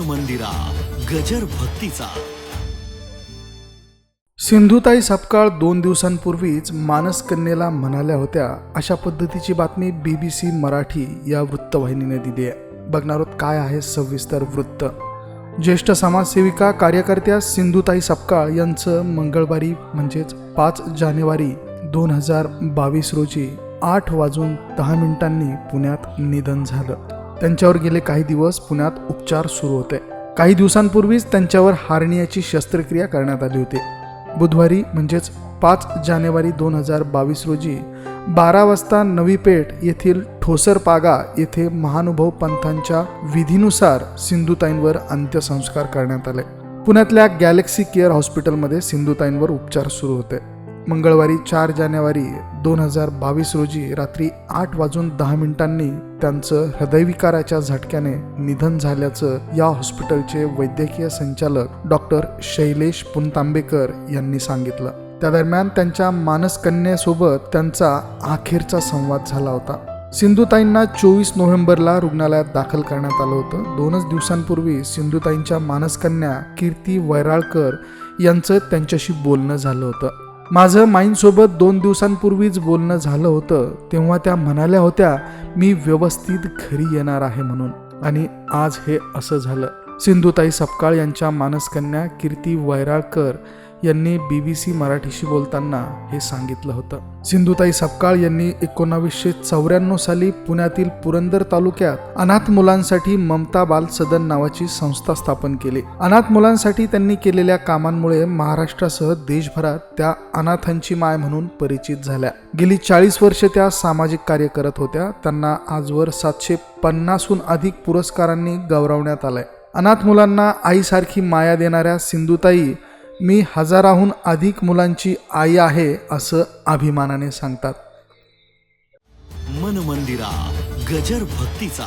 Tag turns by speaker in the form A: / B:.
A: मन मंदिरा गजर भक्तीचा.
B: सिंधुताई सपकाळ दोन दिवसांपूर्वीच मानस कन्येला म्हणाल्या होत्या अशा पद्धतीची बातमी बीबीसी मराठी या वृत्तवाहिनीने दिली आहे. बघणार आहोत काय आहे सविस्तर वृत्त. ज्येष्ठ समाजसेविका कार्यकर्त्या सिंधुताई सपकाळ यांचं मंगळवारी म्हणजेच पाच जानेवारी दोन हजार बावीस रोजी आठ वाजून दहा मिनिटांनी पुण्यात निधन झालं. त्यांच्यावर गेले काही दिवस पुण्यात उपचार सुरू होते. काही दिवसांपूर्वीच त्यांच्यावर हार्नियाची शस्त्रक्रिया करण्यात आली होती. बुधवारी म्हणजेच पाच जानेवारी दोन हजार बावीस रोजी बारा वाजता नवी पेठ येथील ठोसरपागा येथे महानुभव पंथांच्या विधीनुसार सिंधुताईंवर अंत्यसंस्कार करण्यात आले. पुण्यातल्या गॅलेक्सी केअर हॉस्पिटलमध्ये सिंधुताईंवर उपचार सुरू होते. मंगळवारी चार जानेवारी दोन हजार बावीस रोजी रात्री आठ वाजून दहा मिनिटांनी त्यांचं हृदयविकाराच्या झटक्याने निधन झाल्याचं या हॉस्पिटलचे वैद्यकीय संचालक डॉक्टर शैलेश पुनतांबेकर यांनी सांगितलं. त्या दरम्यान त्यांच्या मानसकन्येसोबत त्यांचा अखेरचा संवाद झाला होता. सिंधुताईंना चोवीस नोव्हेंबरला रुग्णालयात दाखल करण्यात आलं होतं. दोनच दिवसांपूर्वी सिंधुताईंच्या मानसकन्या कीर्ती वैराळकर यांचं त्यांच्याशी बोलणं झालं होतं. माझं माईंसोबत दोन दिवसांपूर्वीच बोलणं झालं होतं तेव्हा त्या म्हणाल्या होत्या मी व्यवस्थित घरी येणार आहे म्हणून. आणि आज हे असं झालं. सिंधुताई सपकाळ यांच्या मानसकन्या कीर्ती वैराळकर यांनी बी बी सी मराठीशी बोलताना हे सांगितलं होतं. सिंधुताई सपकाळ यांनी एकोणावीसशे चौऱ्याण्णव साली पुण्यातील पुरंदर तालुक्यात अनाथ मुलांसाठी ममता बाल सदन नावाची संस्था स्थापन केली. अनाथ मुलांसाठी त्यांनी केलेल्या कामांमुळे महाराष्ट्रासह देशभरात त्या अनाथांची माय म्हणून परिचित झाल्या. गेली चाळीस वर्ष त्या सामाजिक कार्य करत होत्या. त्यांना आजवर सातशे पन्नासहून अधिक पुरस्कारांनी गौरवण्यात आलंय. अनाथ मुलांना आईसारखी माया देणाऱ्या सिंधुताई मी हजाराहून अधिक मुलांची आई आहे असं अभिमानाने सांगतात.
A: मन मंदिरा गजर भक्तीचा.